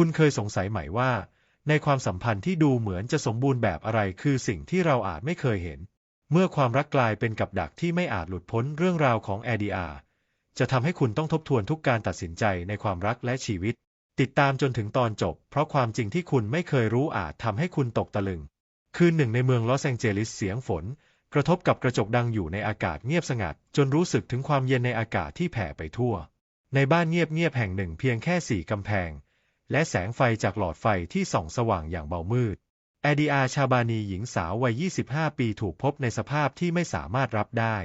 คุณเคยสงสัยไหมว่า ในความสัมพันธ์ที่ดูเหมือนจะสมบูรณ์แบบอะไรคือสิ่งที่เราอาจไม่เคยเห็น เมื่อความรักกลายเป็นกับดักที่ไม่อาจหลุดพ้นเรื่องราวของแอดีอาจะทำให้คุณต้องทบทวนทุกการตัดสินใจในความรักและชีวิต ติดตามจนถึงตอนจบ เพราะความจริงที่คุณไม่เคยรู้อาจทำให้คุณตกตะลึง คืนหนึ่งในเมืองลอสแองเจลิสเสียงฝน กระทบกับกระจกดังอยู่ในอากาศเงียบสงัด จนรู้สึกถึงความเย็นในอากาศที่แผ่ไปทั่ว ในบ้านเงียบๆแห่งหนึ่งเพียงแค่สี่กำแพง และแสงไฟจากหลอดไฟที่ส่องสว่างอย่างเบามืด แอดีอาชาบานีหญิงสาววัย 25 ปีถูกพบในสภาพที่ไม่สามารถรับได้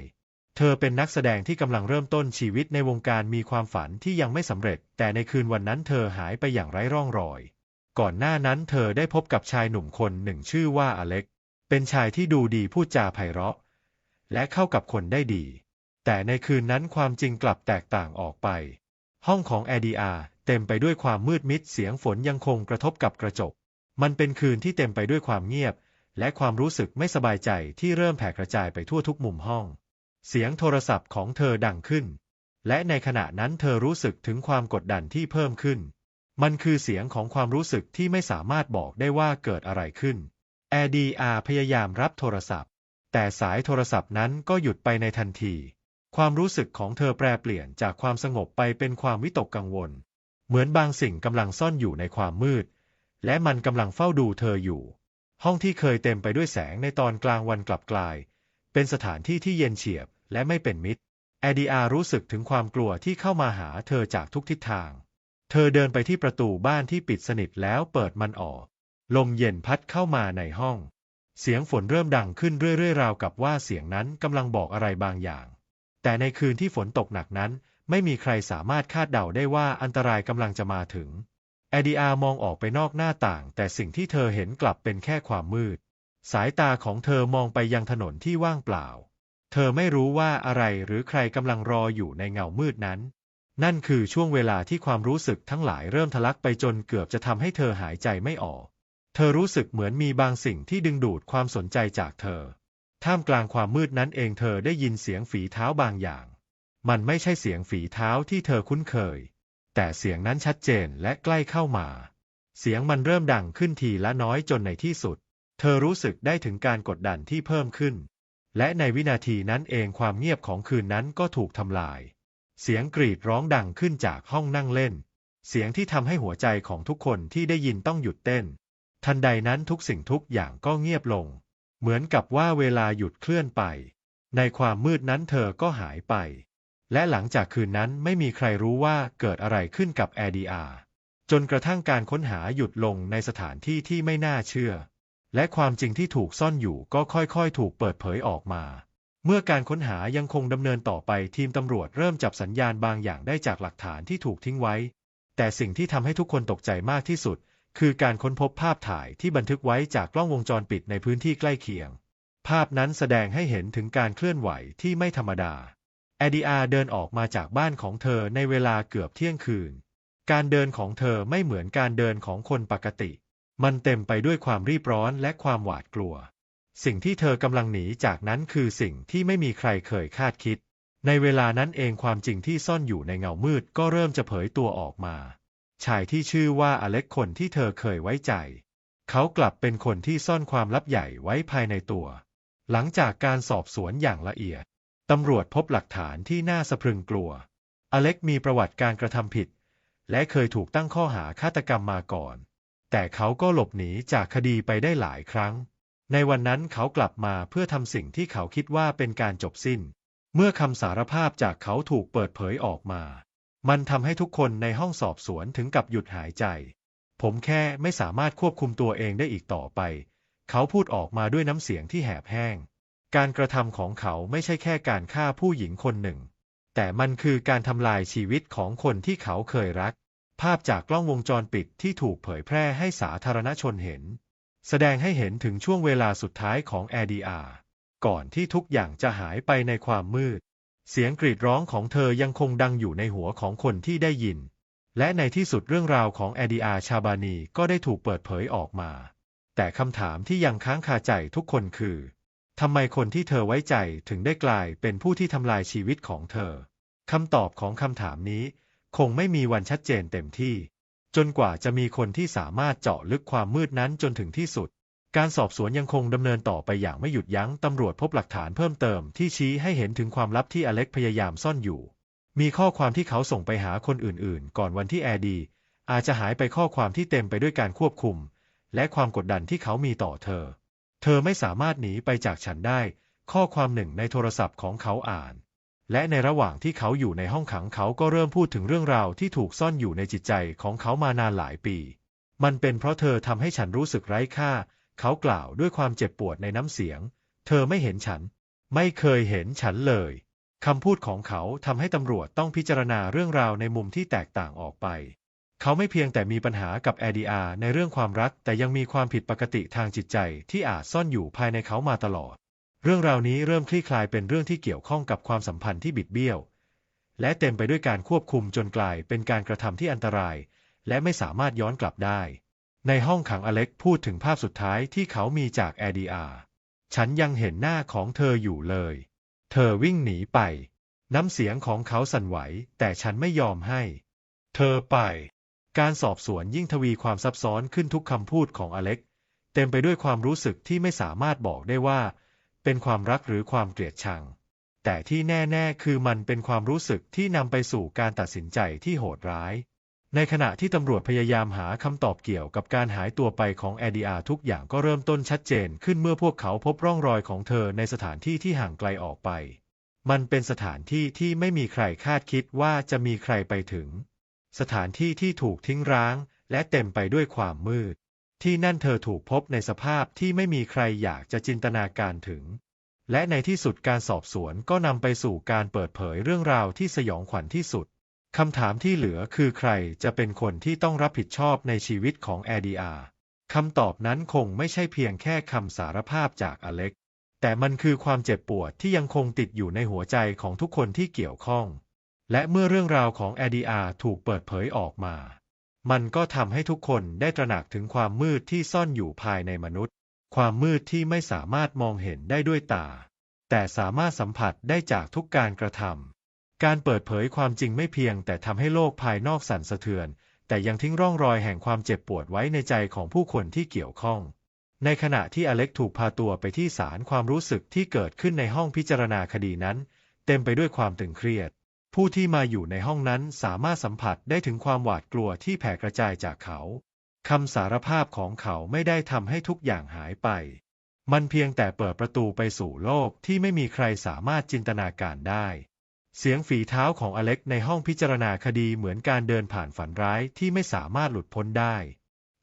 เธอเป็นนักแสดงที่กำลังเริ่มต้นชีวิตในวงการมีความฝันที่ยังไม่สำเร็จ แต่ในคืนวันนั้นเธอหายไปอย่างไร้ร่องรอย ก่อนหน้านั้นเธอได้พบกับชายหนุ่มคนหนึ่งชื่อว่าอเล็ก เป็นชายที่ดูดีพูดจาไพเราะ และเข้ากับคนได้ดี แต่ในคืนนั้นความจริงกลับแตกต่างออกไป ห้องของแอดีอาเต็มไปด้วยความมืดมิดเสียงฝนยังคงกระทบกับกระจก มันเป็นคืนที่เต็มไปด้วยความเงียบ และความรู้สึกไม่สบายใจที่เริ่มแผ่กระจายไปทั่วทุกมุมห้อง เสียงโทรศัพท์ของเธอดังขึ้น และในขณะนั้นเธอรู้สึกถึงความกดดันที่เพิ่มขึ้น มันคือเสียงของความรู้สึกที่ไม่สามารถบอกได้ว่าเกิดอะไรขึ้นแอดีอาพยายามรับโทรศัพท์ แต่สายโทรศัพท์นั้นก็หยุดไปในทันที ความรู้สึกของเธอแปรเปลี่ยนจากความสงบไปเป็นความวิตกกังวล เหมือนบางสิ่งกำลังซ่อนอยู่ในความมืด และมันกำลังเฝ้าดูเธออยู่ ห้องที่เคยเต็มไปด้วยแสงในตอนกลางวันกลับกลาย เป็นสถานที่ที่เย็นเฉียบและไม่เป็นมิตร แอดีอารู้สึกถึงความกลัวที่เข้ามาหาเธอจากทุกทิศทาง เธอเดินไปที่ประตูบ้านที่ปิดสนิทแล้วเปิดมันออก ลมเย็นพัดเข้ามาในห้อง เสียงฝนเริ่มดังขึ้นเรื่อยๆราวกับว่าเสียงนั้นกำลังบอกอะไรบางอย่าง แต่ในคืนที่ฝนตกหนักนั้น ไม่มีใครสามารถคาดเดาได้ว่าอันตรายกำลังจะมาถึงแอดีอามองออกไปนอกหน้าต่าง แต่สิ่งที่เธอเห็นกลับเป็นแค่ความมืด สายตาของเธอมองไปยังถนนที่ว่างเปล่า เธอไม่รู้ว่าอะไรหรือใครกำลังรออยู่ในเงามืดนั้น นั่นคือช่วงเวลาที่ความรู้สึกทั้งหลายเริ่มทะลักไปจนเกือบจะทำให้เธอหายใจไม่ออก เธอรู้สึกเหมือนมีบางสิ่งที่ดึงดูดความสนใจจากเธอ ท่ามกลางความมืดนั้นเองเธอได้ยินเสียงฝีเท้าบางอย่าง มันไม่ใช่เสียงฝีเท้าที่เธอคุ้นเคย แต่เสียงนั้นชัดเจนและใกล้เข้ามา เสียงมันเริ่มดังขึ้นทีละน้อยจนในที่สุด เธอรู้สึกได้ถึงการกดดันที่เพิ่มขึ้น และในวินาทีนั้นเองความเงียบของคืนนั้นก็ถูกทำลาย เสียงกรีดร้องดังขึ้นจากห้องนั่งเล่น เสียงที่ทำให้หัวใจของทุกคนที่ได้ยินต้องหยุดเต้น ทันใดนั้นทุกสิ่งทุกอย่างก็เงียบลง เหมือนกับว่าเวลาหยุดเคลื่อนไป ในความมืดนั้นเธอก็หายไป และหลังจากคืนนั้นไม่มีใครรู้ว่าเกิดอะไรขึ้นกับแอดีอาจนกระทั่งการค้นหาหยุดลงในสถานที่ที่ไม่น่าเชื่อ และความจริงที่ถูกซ่อนอยู่ก็ค่อยๆ ถูกเปิดเผยออกมา เมื่อการค้นหายังคงดำเนินต่อไปทีมตำรวจเริ่มจับสัญญาณบางอย่างได้จากหลักฐานที่ถูกทิ้งไว้ แต่สิ่งที่ทำให้ทุกคนตกใจมากที่สุด คือการค้นพบภาพถ่ายที่บันทึกไว้จากกล้องวงจรปิดในพื้นที่ใกล้เคียง ภาพนั้นแสดงให้เห็นถึงการเคลื่อนไหวที่ไม่ธรรมดา แอดีอาเดินออกมาจากบ้านของเธอในเวลาเกือบเที่ยงคืน การเดินของเธอไม่เหมือนการเดินของคนปกติ มันเต็มไปด้วยความรีบร้อนและความหวาดกลัว สิ่งที่เธอกำลังหนีจากนั้นคือสิ่งที่ไม่มีใครเคยคาดคิด ในเวลานั้นเองความจริงที่ซ่อนอยู่ในเงามืดก็เริ่มจะเผยตัวออกมา ชายที่ชื่อว่าอเล็กคนที่เธอเคยไว้ใจ เขากลับเป็นคนที่ซ่อนความลับใหญ่ไว้ภายในตัว หลังจากการสอบสวนอย่างละเอียด ตำรวจพบหลักฐานที่น่าสะพรึงกลัว อเล็กมีประวัติการกระทำผิด และเคยถูกตั้งข้อหาฆาตกรรมมาก่อน แต่เขาก็หลบหนีจากคดีไปได้หลายครั้ง ในวันนั้นเขากลับมาเพื่อทำสิ่งที่เขาคิดว่าเป็นการจบสิ้น เมื่อคำสารภาพจากเขาถูกเปิดเผยออกมา มันทำให้ทุกคนในห้องสอบสวนถึงกับหยุดหายใจ ผมแค่ไม่สามารถควบคุมตัวเองได้อีกต่อไป เขาพูดออกมาด้วยน้ำเสียงที่แหบแห้ง การกระทำของเขาไม่ใช่แค่การฆ่าผู้หญิงคนหนึ่ง แต่มันคือการทำลายชีวิตของคนที่เขาเคยรัก ภาพจากกล้องวงจรปิดที่ถูกเผยแพร่ให้สาธารณชนเห็น แสดงให้เห็นถึงช่วงเวลาสุดท้ายของแอดีอาก่อนที่ทุกอย่างจะหายไปในความมืด เสียงกรีดร้องของเธอยังคงดังอยู่ในหัวของคนที่ได้ยิน และในที่สุดเรื่องราวของแอดีอาชาบานีก็ได้ถูกเปิดเผยออกมา แต่คำถามที่ยังค้างคาใจทุกคนคือทำไมคนที่เธอไว้ใจถึงได้กลายเป็นผู้ที่ทำลายชีวิตของเธอคำตอบของคำถามนี้ คงไม่มีวันชัดเจนเต็มที่ จนกว่าจะมีคนที่สามารถเจาะลึกความมืดนั้นจนถึงที่สุด การสอบสวนยังคงดำเนินต่อไปอย่างไม่หยุดยัง้ง ตำรวจพบหลักฐานเพิ่มเติมที่ชี้ให้เห็นถึงความลับที่อเล็กพยายามซ่อนอยู่ มีข้อความที่เขาส่งไปหาคนอื่นๆ ก่อนวันที่แอร์ดี อาจจะหายไปข้อความที่เต็มไปด้วยการควบคุม และความกดดันที่เขามีต่อเธอ เธอไม่สามารถหนีไปจากฉันได้ ข้อความหนึ่งในโทรศัพท์ของเขาอ่าน และในระหว่างที่เขาอยู่ในห้องขังเขาก็เริ่มพูดถึงเรื่องราวที่ถูกซ่อนอยู่ในจิตใจของเขามานานหลายปี มันเป็นเพราะเธอทำให้ฉันรู้สึกไร้ค่า เขากล่าวด้วยความเจ็บปวดในน้ำเสียง เธอไม่เห็นฉัน ไม่เคยเห็นฉันเลยคำพูดของเขาทำให้ตำรวจต้องพิจารณาเรื่องราวในมุมที่แตกต่างออกไป เขาไม่เพียงแต่มีปัญหากับแอดีอาในเรื่องความรัก แต่ยังมีความผิดปกติทางจิตใจที่อาจซ่อนอยู่ภายในเขามาตลอด เรื่องราวนี้เริ่มคลี่คลายเป็นเรื่องที่เกี่ยวข้องกับความสัมพันธ์ที่บิดเบี้ยว และเต็มไปด้วยการควบคุมจนกลายเป็นการกระทำที่อันตราย และไม่สามารถย้อนกลับได้ ในห้องขังอเล็กพูดถึงภาพสุดท้ายที่เขามีจากแอดีอาฉันยังเห็นหน้าของเธออยู่เลย เธอวิ่งหนีไป น้ำเสียงของเขาสั่นไหว แต่ฉันไม่ยอมให้ เธอไป การสอบสวนยิ่งทวีความซับซ้อนขึ้นทุกคำพูดของอเล็ก เต็มไปด้วยความรู้สึกที่ไม่สามารถบอกได้ว่า เป็นความรักหรือความเกลียดชัง แต่ที่แน่ ๆ คือมันเป็นความรู้สึกที่นำไปสู่การตัดสินใจที่โหดร้าย ในขณะที่ตำรวจพยายามหาคำตอบเกี่ยวกับการหายตัวไปของแอดีอาทุกอย่างก็เริ่มต้นชัดเจนขึ้นเมื่อพวกเขาพบร่องรอยของเธอในสถานที่ที่ห่างไกลออกไป มันเป็นสถานที่ที่ไม่มีใครคาดคิดว่าจะมีใครไปถึง สถานที่ที่ถูกทิ้งร้าง และเต็มไปด้วยความมืด ที่นั่นเธอถูกพบในสภาพที่ไม่มีใครอยากจะจินตนาการถึง และในที่สุดการสอบสวนก็นำไปสู่การเปิดเผยเรื่องราวที่สยองขวัญที่สุด คำถามที่เหลือคือใครจะเป็นคนที่ต้องรับผิดชอบในชีวิตของแอดีอาคำตอบนั้นคงไม่ใช่เพียงแค่คำสารภาพจากอเล็ก แต่มันคือความเจ็บปวดที่ยังคงติดอยู่ในหัวใจของทุกคนที่เกี่ยวข้อง และเมื่อเรื่องราวของแอดีอาถูกเปิดเผยออกมา มันก็ทำให้ทุกคนได้ตระหนักถึงความมืดที่ซ่อนอยู่ภายในมนุษย์ ความมืดที่ไม่สามารถมองเห็นได้ด้วยตา แต่สามารถสัมผัสได้จากทุกการกระทำ การเปิดเผยความจริงไม่เพียงแต่ทำให้โลกภายนอกสั่นสะเทือน แต่ยังทิ้งร่องรอยแห่งความเจ็บปวดไว้ในใจของผู้คนที่เกี่ยวข้อง ในขณะที่อเล็กถูกพาตัวไปที่ศาลความรู้สึกที่เกิดขึ้นในห้องพิจารณาคดีนั้น เต็มไปด้วยความตึงเครียด ผู้ที่มาอยู่ในห้องนั้นสามารถสัมผัสได้ถึงความหวาดกลัวที่แผ่กระจายจากเขาคำสารภาพของเขาไม่ได้ทำให้ทุกอย่างหายไป มันเพียงแต่เปิดประตูไปสู่โลกที่ไม่มีใครสามารถจินตนาการได้ เสียงฝีเท้าของอเล็กในห้องพิจารณาคดีเหมือนการเดินผ่านฝันร้ายที่ไม่สามารถหลุดพ้นได้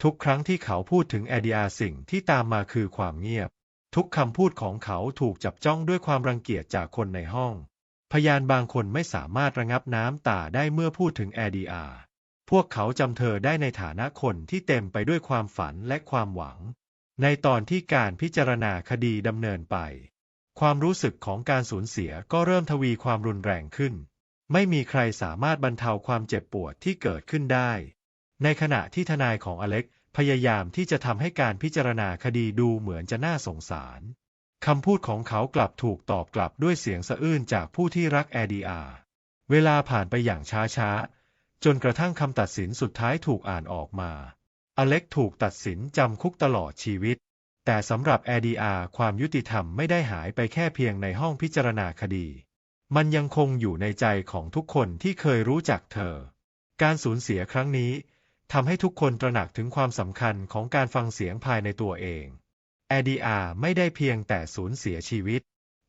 ทุกครั้งที่เขาพูดถึงแอดีอาสิ่งที่ตามมาคือความเงียบ ทุกคำพูดของเขาถูกจับจ้องด้วยความรังเกียจจากคนในห้อง พยานบางคนไม่สามารถระงับน้ำตาได้เมื่อพูดถึงแอดีอาพวกเขาจำเธอได้ในฐานะคนที่เต็มไปด้วยความฝันและความหวัง ในตอนที่การพิจารณาคดีดำเนินไป ความรู้สึกของการสูญเสียก็เริ่มทวีความรุนแรงขึ้น ไม่มีใครสามารถบรรเทาความเจ็บปวดที่เกิดขึ้นได้ ในขณะที่ทนายของอเล็กพยายามที่จะทำให้การพิจารณาคดีดูเหมือนจะน่าสงสารคำพูดของเขากลับถูกตอบกลับด้วยเสียงสะอื้นจากผู้ที่รักแอดีอาเวลาผ่านไปอย่างช้าๆ จนกระทั่งคำตัดสินสุดท้ายถูกอ่านออกมา อเล็กถูกตัดสินจำคุกตลอดชีวิต แต่สำหรับแอดีอาความยุติธรรมไม่ได้หายไปแค่เพียงในห้องพิจารณาคดี มันยังคงอยู่ในใจของทุกคนที่เคยรู้จักเธอ การสูญเสียครั้งนี้ทำให้ทุกคนตระหนักถึงความสำคัญของการฟังเสียงภายในตัวเองแอดีอาไม่ได้เพียงแต่สูญเสียชีวิต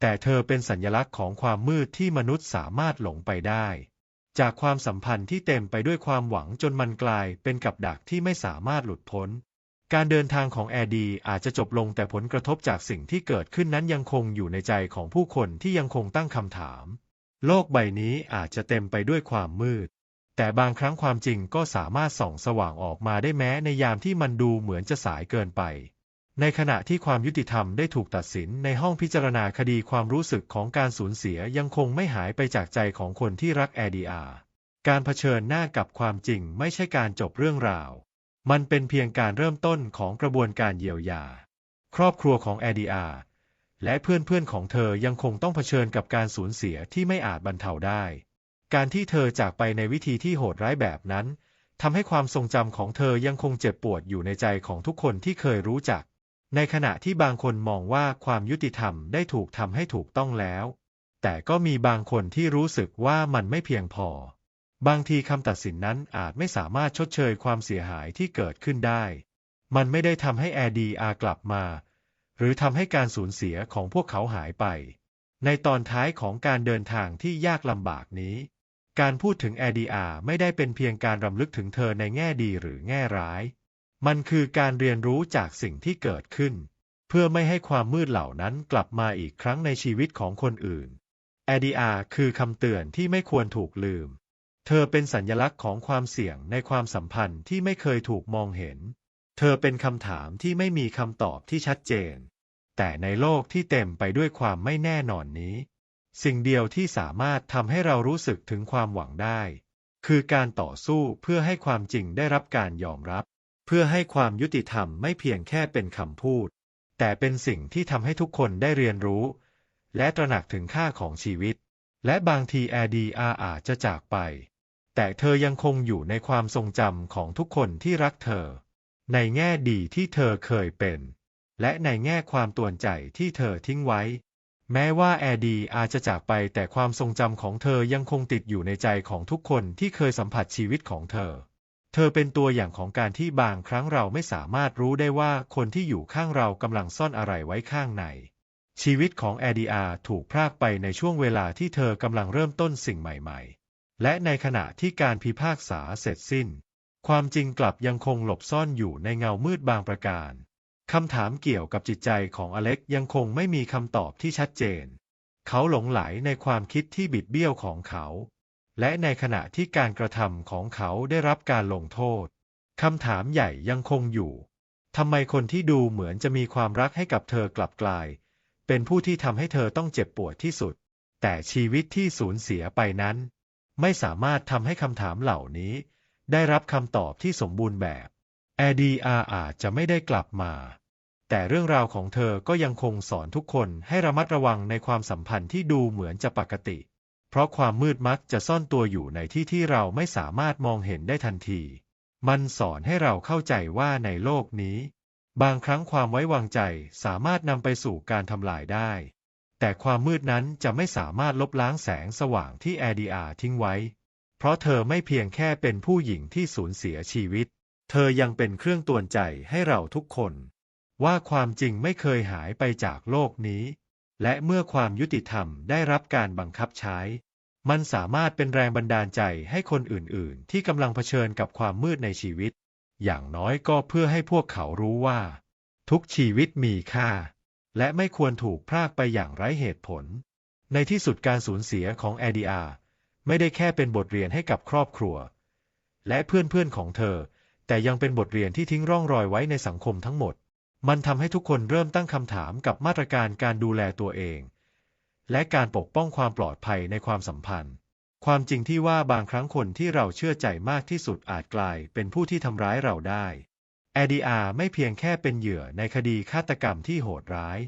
แต่เธอเป็นสัญลักษณ์ของความมืดที่มนุษย์สามารถหลงไปได้ จากความสัมพันธ์ที่เต็มไปด้วยความหวังจนมันกลายเป็นกับดักที่ไม่สามารถหลุดพ้น การเดินทางของแอดีอาจจะจบลงแต่ผลกระทบจากสิ่งที่เกิดขึ้นนั้นยังคงอยู่ในใจของผู้คนที่ยังคงตั้งคำถาม โลกใบนี้อาจจะเต็มไปด้วยความมืด แต่บางครั้งความจริงก็สามารถส่องสว่างออกมาได้แม้ในยามที่มันดูเหมือนจะสายเกินไป ในขณะที่ความยุติธรรมได้ถูกตัดสินในห้องพิจารณาคดีความรู้สึกของการสูญเสียยังคงไม่หายไปจากใจของคนที่รักแอดีอาการเผชิญหน้ากับความจริงไม่ใช่การจบเรื่องราว มันเป็นเพียงการเริ่มต้นของกระบวนการเยียวยา ครอบครัวของแอดีอาและเพื่อนๆของเธอยังคงต้องเผชิญกับการสูญเสียที่ไม่อาจบรรเทาได้ การที่เธอจากไปในวิธีที่โหดร้ายแบบนั้นทำให้ความทรงจำของเธอยังคงเจ็บปวดอยู่ในใจของทุกคนที่เคยรู้จัก ในขณะที่บางคนมองว่าความยุติธรรมได้ถูกทำให้ถูกต้องแล้ว แต่ก็มีบางคนที่รู้สึกว่ามันไม่เพียงพอ บางทีคำตัดสินนั้นอาจไม่สามารถชดเชยความเสียหายที่เกิดขึ้นได้ มันไม่ได้ทำให้แอดีอากลับมา หรือทำให้การสูญเสียของพวกเขาหายไป ในตอนท้ายของการเดินทางที่ยากลำบากนี้ การพูดถึง ADR ไม่ได้เป็นเพียงการรำลึกถึงเธอในแง่ดีหรือแง่ร้าย มันคือการเรียนรู้จากสิ่งที่เกิดขึ้น เพื่อไม่ให้ความมืดเหล่านั้นกลับมาอีกครั้งในชีวิตของคนอื่น ADR คือคำเตือนที่ไม่ควรถูกลืม เธอเป็นสัญลักษณ์ของความเสี่ยงในความสัมพันธ์ที่ไม่เคยถูกมองเห็น เธอเป็นคำถามที่ไม่มีคำตอบที่ชัดเจน แต่ในโลกที่เต็มไปด้วยความไม่แน่นอนนี้ สิ่งเดียวที่สามารถทำให้เรารู้สึกถึงความหวังได้ คือการต่อสู้เพื่อให้ความจริงได้รับการยอมรับ เพื่อให้ความยุติธรรมไม่เพียงแค่เป็นคำพูด แต่เป็นสิ่งที่ทำให้ทุกคนได้เรียนรู้ และตระหนักถึงค่าของชีวิต และบางที ADR อาจจะจากไป แต่เธอยังคงอยู่ในความทรงจำของทุกคนที่รักเธอ ในแง่ดีที่เธอเคยเป็น และในแง่ความตวนใจที่เธอทิ้งไว้ แม้ว่าแอดีอาจจะจากไปแต่ความทรงจำของเธอยังคงติดอยู่ในใจของทุกคนที่เคยสัมผัสชีวิตของเธอ เธอเป็นตัวอย่างของการที่บางครั้งเราไม่สามารถรู้ได้ว่าคนที่อยู่ข้างเรากำลังซ่อนอะไรไว้ข้างในชีวิตของแอดีอาถูกพรากไปในช่วงเวลาที่เธอกำลังเริ่มต้นสิ่งใหม่ ๆ และในขณะที่การพิพากษาเสร็จสิ้น ความจริงกลับยังคงหลบซ่อนอยู่ในเงามืดบางประการคำถามเกี่ยวกับจิตใจของอเล็กยังคงไม่มีคำตอบที่ชัดเจน เขาหลงไหลในความคิดที่บิดเบี้ยวของเขา และในขณะที่การกระทำของเขาได้รับการลงโทษคำถามใหญ่ยังคงอยู่ทำไมคนที่ดูเหมือนจะมีความรักให้กับเธอกลับกลาย เป็นผู้ที่ทำให้เธอต้องเจ็บปวดที่สุด แต่ชีวิตที่สูญเสียไปนั้น ไม่สามารถทำให้คำถามเหล่านี้ ได้รับคำตอบที่สมบูรณ์แบบ ADR อาจจะไม่ได้กลับมา แต่เรื่องราวของเธอก็ยังคงสอนทุกคนให้ระมัดระวังในความสัมพันธ์ที่ดูเหมือนจะปกติ เพราะความมืดมักจะซ่อนตัวอยู่ในที่ที่เราไม่สามารถมองเห็นได้ทันที มันสอนให้เราเข้าใจว่าในโลกนี้ บางครั้งความไว้วางใจสามารถนำไปสู่การทำลายได้ แต่ความมืดนั้นจะไม่สามารถลบล้างแสงสว่างที่ ADR ทิ้งไว้ เพราะเธอไม่เพียงแค่เป็นผู้หญิงที่สูญเสียชีวิต เธอยังเป็นเครื่องตวนใจให้เราทุกคน ว่าความจริงไม่เคยหายไปจากโลกนี้ และเมื่อความยุติธรรมได้รับการบังคับใช้ มันสามารถเป็นแรงบันดาลใจให้คนอื่นๆ ที่กำลังเผชิญกับความมืดในชีวิต อย่างน้อยก็เพื่อให้พวกเขารู้ว่า ทุกชีวิตมีค่า และไม่ควรถูกพรากไปอย่างไร้เหตุผล ในที่สุดการสูญเสียของแอดีอาไม่ได้แค่เป็นบทเรียนให้กับครอบครัว และเพื่อนๆของเธอ แต่ยังเป็นบทเรียนที่ทิ้งร่องรอยไว้ในสังคมทั้งหมด มันทำให้ทุกคนเริ่มตั้งคำถามกับมาตรการการดูแลตัวเอง และการปกป้องความปลอดภัยในความสัมพันธ์ ความจริงที่ว่าบางครั้งคนที่เราเชื่อใจมากที่สุดอาจกลายเป็นผู้ที่ทำร้ายเราได้ ADR ไม่เพียงแค่เป็นเหยื่อในคดีฆาตกรรมที่โหดร้าย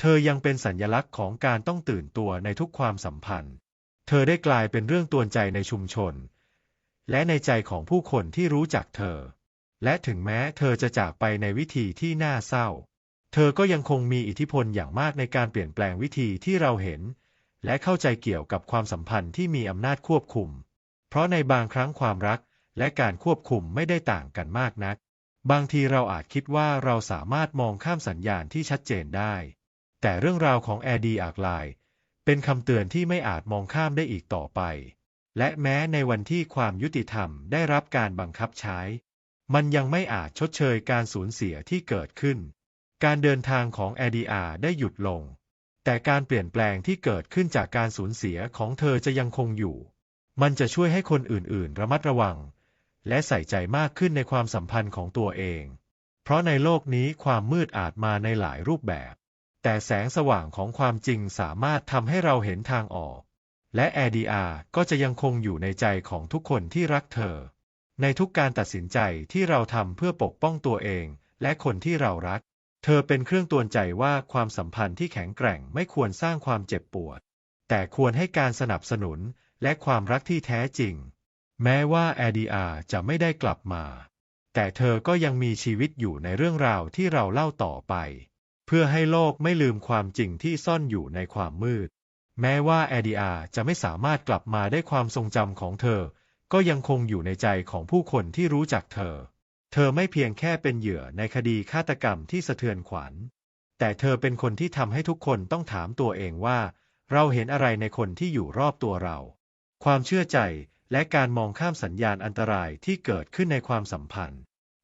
เธอยังเป็นสัญญลักษณ์ของการต้องตื่นตัวในทุกความสัมพันธ์ เธอได้กลายเป็นเรื่องตวนใจในชุมชน และในใจของผู้คนที่รู้จักเธอ และถึงแม้เธอจะจากไปในวิธีที่น่าเศร้า เธอก็ยังคงมีอิทธิพลอย่างมากในการเปลี่ยนแปลงวิธีที่เราเห็น และเข้าใจเกี่ยวกับความสัมพันธ์ที่มีอำนาจควบคุม เพราะในบางครั้งความรักและการควบคุมไม่ได้ต่างกันมากนัก บางทีเราอาจคิดว่าเราสามารถมองข้ามสัญญาณที่ชัดเจนได้ แต่เรื่องราวของแอร์ดีอากลาย เป็นคำเตือนที่ไม่อาจมองข้ามได้อีกต่อไป และแม้ในวันที่ความยุติธรรมได้รับการบังคับใช้ มันยังไม่อาจชดเชยการสูญเสียที่เกิดขึ้น การเดินทางของ ADR ได้หยุดลง แต่การเปลี่ยนแปลงที่เกิดขึ้นจากการสูญเสียของเธอจะยังคงอยู่ มันจะช่วยให้คนอื่นๆ ระมัดระวัง และใส่ใจมากขึ้นในความสัมพันธ์ของตัวเอง เพราะในโลกนี้ความมืดอาจมาในหลายรูปแบบ แต่แสงสว่างของความจริงสามารถทำให้เราเห็นทางออก และ ADR ก็จะยังคงอยู่ในใจของทุกคนที่รักเธอ ในทุกการตัดสินใจที่เราทำเพื่อปกป้องตัวเอง และคนที่เรารัก เธอเป็นเครื่องตวนใจว่าความสัมพันธ์ที่แข็งแกร่งไม่ควรสร้างความเจ็บปวด แต่ควรให้การสนับสนุนและความรักที่แท้จริง แม้ว่าแอดีอาจะไม่ได้กลับมา แต่เธอก็ยังมีชีวิตอยู่ในเรื่องราวที่เราเล่าต่อไป เพื่อให้โลกไม่ลืมความจริงที่ซ่อนอยู่ในความมืด แม้ว่าแอดีอาจะไม่สามารถกลับมาได้ความทรงจำของเธอ ก็ยังคงอยู่ในใจของผู้คนที่รู้จักเธอ เธอไม่เพียงแค่เป็นเหยื่อในคดีฆาตกรรมที่สะเทือนขวัญ แต่เธอเป็นคนที่ทำให้ทุกคนต้องถามตัวเองว่า เราเห็นอะไรในคนที่อยู่รอบตัวเรา ความเชื่อใจ และการมองข้ามสัญญาณอันตรายที่เกิดขึ้นในความสัมพันธ์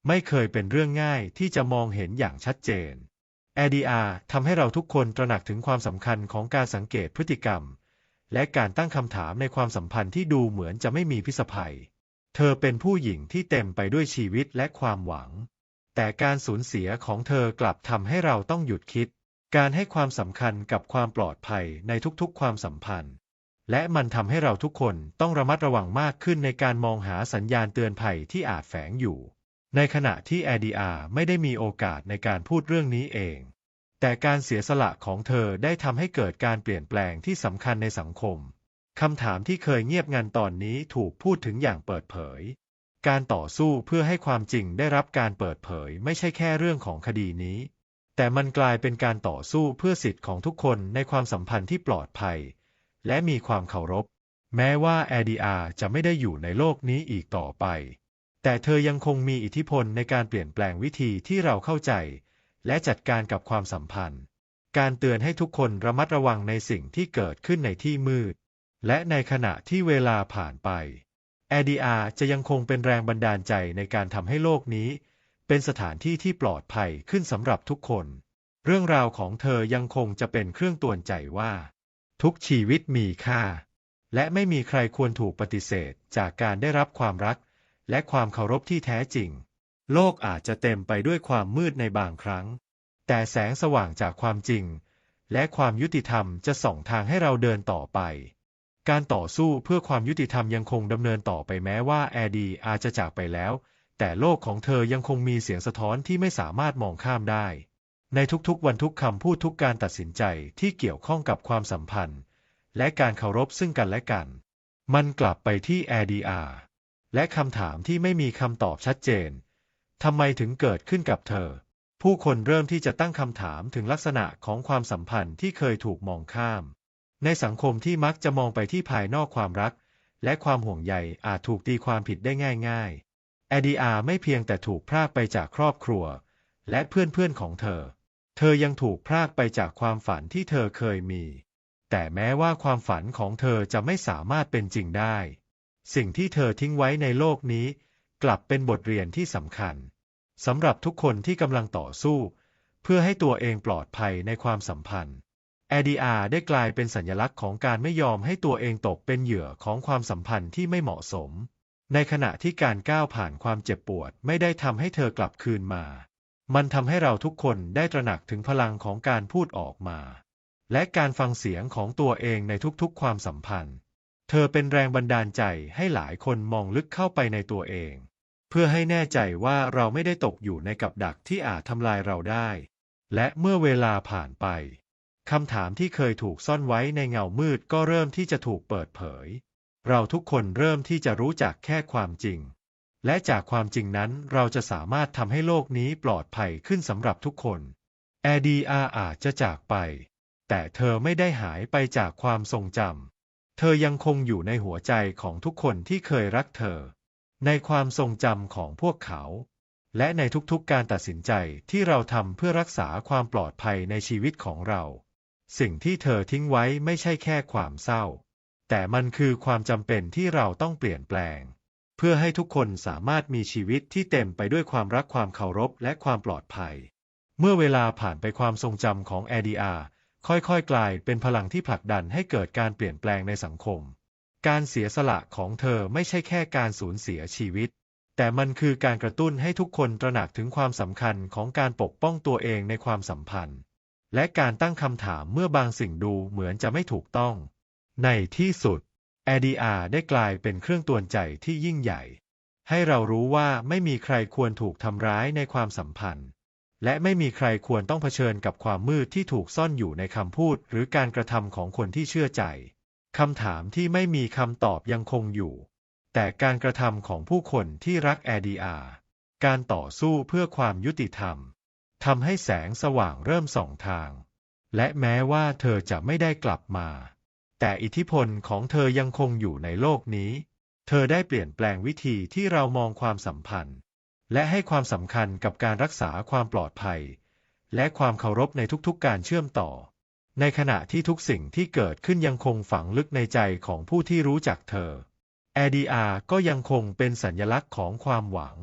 ไม่เคยเป็นเรื่องง่ายที่จะมองเห็นอย่างชัดเจน ADR ทำให้เราทุกคนตระหนักถึงความสำคัญของการสังเกตพฤติกรรม และการตั้งคำถามในความสัมพันธ์ที่ดูเหมือนจะไม่มีพิษภัย เธอเป็นผู้หญิงที่เต็มไปด้วยชีวิตและความหวัง แต่การสูญเสียของเธอกลับทำให้เราต้องหยุดคิด การให้ความสำคัญกับความปลอดภัยในทุกๆ ความสัมพันธ์ และมันทำให้เราทุกคนต้องระมัดระวังมากขึ้นในการมองหาสัญญาณเตือนภัยที่อาจแฝงอยู่ ในขณะที่ ADR ไม่ได้มีโอกาสในการพูดเรื่องนี้เอง แต่การเสียสละของเธอได้ทำให้เกิดการเปลี่ยนแปลงที่สำคัญในสังคมคำถามที่เคยเงียบงันตอนนี้ถูกพูดถึงอย่างเปิดเผย การต่อสู้เพื่อให้ความจริงได้รับการเปิดเผยไม่ใช่แค่เรื่องของคดีนี้ แต่มันกลายเป็นการต่อสู้เพื่อสิทธิ์ของทุกคนในความสัมพันธ์ที่ปลอดภัย และมีความเคารพ แม้ว่า ADR จะไม่ได้อยู่ในโลกนี้อีกต่อไป แต่เธอยังคงมีอิทธิพลในการเปลี่ยนแปลงวิธีที่เราเข้าใจ และจัดการกับความสัมพันธ์ การเตือนให้ทุกคนระมัดระวังในสิ่งที่เกิดขึ้นในที่มืด และในขณะที่เวลาผ่านไป ADR จะยังคงเป็นแรงบันดาลใจในการทำให้โลกนี้ เป็นสถานที่ที่ปลอดภัยขึ้นสำหรับทุกคน เรื่องราวของเธอยังคงจะเป็นเครื่องตวนใจว่า ทุกชีวิตมีค่า และไม่มีใครควรถูกปฏิเสธจากการได้รับความรัก และความเคารพที่แท้จริง โลกอาจจะเต็มไปด้วยความมืดในบางครั้ง แต่แสงสว่างจากความจริง และความยุติธรรมจะส่องทางให้เราเดินต่อไป การต่อสู้เพื่อความยุติธรรมยังคงดำเนินต่อไปแม้ว่าแอดีอาจจะจากไปแล้ว แต่โลกของเธอยังคงมีเสียงสะท้อนที่ไม่สามารถมองข้ามได้ ในทุกๆ วันทุกคำพูดทุกการตัดสินใจที่เกี่ยวข้องกับความสัมพันธ์ และการเคารพซึ่งกันและกัน มันกลับไปที่ ADR และคำถามที่ไม่มีคำตอบชัดเจนทำไมถึงเกิดขึ้นกับเธอ ผู้คนเริ่มที่จะตั้งคำถามถึงลักษณะของความสัมพันธ์ที่เคยถูกมองข้าม ในสังคมที่มักจะมองไปที่ภายนอกความรัก และความห่วงใยอาจถูกตีความผิดได้ง่ายๆ ADR ไม่เพียงแต่ถูกพรากไปจากครอบครัว และเพื่อนๆของเธอ เธอยังถูกพรากไปจากความฝันที่เธอเคยมี แต่แม้ว่าความฝันของเธอจะไม่สามารถเป็นจริงได้ สิ่งที่เธอทิ้งไว้ในโลกนี้ กลับเป็นบทเรียนที่สำคัญสำหรับทุกคนที่กำลังต่อสู้ เพื่อให้ตัวเองปลอดภัยในความสัมพันธ์ ADR ได้กลายเป็นสัญลักษณ์ของการไม่ยอมให้ตัวเองตกเป็นเหยื่อของความสัมพันธ์ที่ไม่เหมาะสม ในขณะที่การก้าวผ่านความเจ็บปวดไม่ได้ทำให้เธอกลับคืนมา มันทำให้เราทุกคนได้ตระหนักถึงพลังของการพูดออกมา และการฟังเสียงของตัวเองในทุกๆ ความสัมพันธ์ เธอเป็นแรงบันดาลใจให้หลายคนมองลึกเข้าไปในตัวเอง เพื่อให้แน่ใจว่าเราไม่ได้ตกอยู่ในกับดักที่อาจทำลายเราได้ และเมื่อเวลาผ่านไปคำถามที่เคยถูกซ่อนไว้ในเงามืดก็เริ่มที่จะถูกเปิดเผย เราทุกคนเริ่มที่จะรู้จักแค่ความจริง และจากความจริงนั้นเราจะสามารถทำให้โลกนี้ปลอดภัยขึ้นสำหรับทุกคน ADR อาอาจจะจากไป แต่เธอไม่ได้หายไปจากความทรงจำ เธอยังคงอยู่ในหัวใจของทุกคนที่เคยรักเธอ ในความทรงจำของพวกเขา และในทุกๆการตัดสินใจที่เราทำเพื่อรักษาความปลอดภัยในชีวิตของเรา สิ่งที่เธอทิ้งไว้ไม่ใช่แค่ความเศร้า แต่มันคือความจำเป็นที่เราต้องเปลี่ยนแปลง พื่อให้ทุกคนสามารถมีชีวิตที่เต็มไปด้วยความรักความเคารพและความปลอดภัย เมื่อเวลาผ่านไปความทรงจำของ ADR ค่อยๆ กลายเป็นพลังที่ผลักดันให้เกิดการเปลี่ยนแปลงในสังคม การเสียสละของเธอไม่ใช่แค่การสูญเสียชีวิต แต่มันคือการกระตุ้นให้ทุกคนตระหนักถึงความสำคัญของการปกป้องตัวเองในความสัมพันธ์ และการตั้งคำถามเมื่อบางสิ่งดูเหมือนจะไม่ถูกต้อง ในที่สุด ADR ได้กลายเป็นเครื่องตวนใจที่ยิ่งใหญ่ ให้เรารู้ว่าไม่มีใครควรถูกทำร้ายในความสัมพันธ์ และไม่มีใครควรต้องเผชิญกับความมืดที่ถูกซ่อนอยู่ในคำพูด หรือการกระทำของคนที่เชื่อใจคำถามที่ไม่มีคำตอบยังคงอยู่ แต่การกระทำของผู้คนที่รัก LDR การต่อสู้เพื่อความยุติธรรมทำให้แสงสว่างเริ่มส่องทาง และแม้ว่าเธอจะไม่ได้กลับมา แต่อิทธิพลของเธอยังคงอยู่ในโลกนี้ เธอได้เปลี่ยนแปลงวิธีที่เรามองความสัมพันธ์ และให้ความสำคัญกับการรักษาความปลอดภัย และความเคารพในทุกๆการเชื่อมต่อ ในขณะที่ทุกสิ่งที่เกิดขึ้นยังคงฝังลึกในใจของผู้ที่รู้จักเธอ ADR ก็ยังคงเป็นสัญลักษณ์ของความหวัง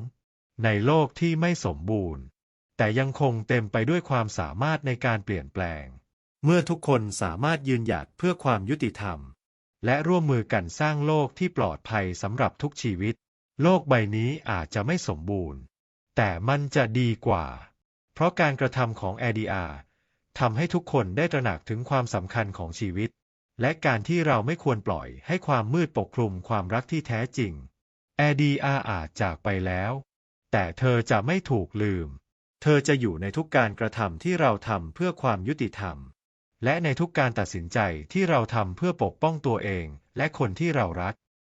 ในโลกที่ไม่สมบูรณ์ แต่ยังคงเต็มไปด้วยความสามารถในการเปลี่ยนแปลง เมื่อทุกคนสามารถยืนหยัดเพื่อความยุติธรรม และร่วมมือกันสร้างโลกที่ปลอดภัยสำหรับทุกชีวิต โลกใบนี้อาจจะไม่สมบูรณ์ แต่มันจะดีกว่า เพราะการกระทำของ ADR ทำให้ทุกคนได้ตระหนักถึงความสำคัญของชีวิต และการที่เราไม่ควรปล่อยให้ความมืดปกคลุมความรักที่แท้จริง ADR อาจจากไปแล้ว แต่เธอจะไม่ถูกลืม เธอจะอยู่ในทุกการกระทำที่เราทำเพื่อความยุติธรรม และในทุกการตัดสินใจที่เราทำเพื่อปกป้องตัวเองและคนที่เรารัก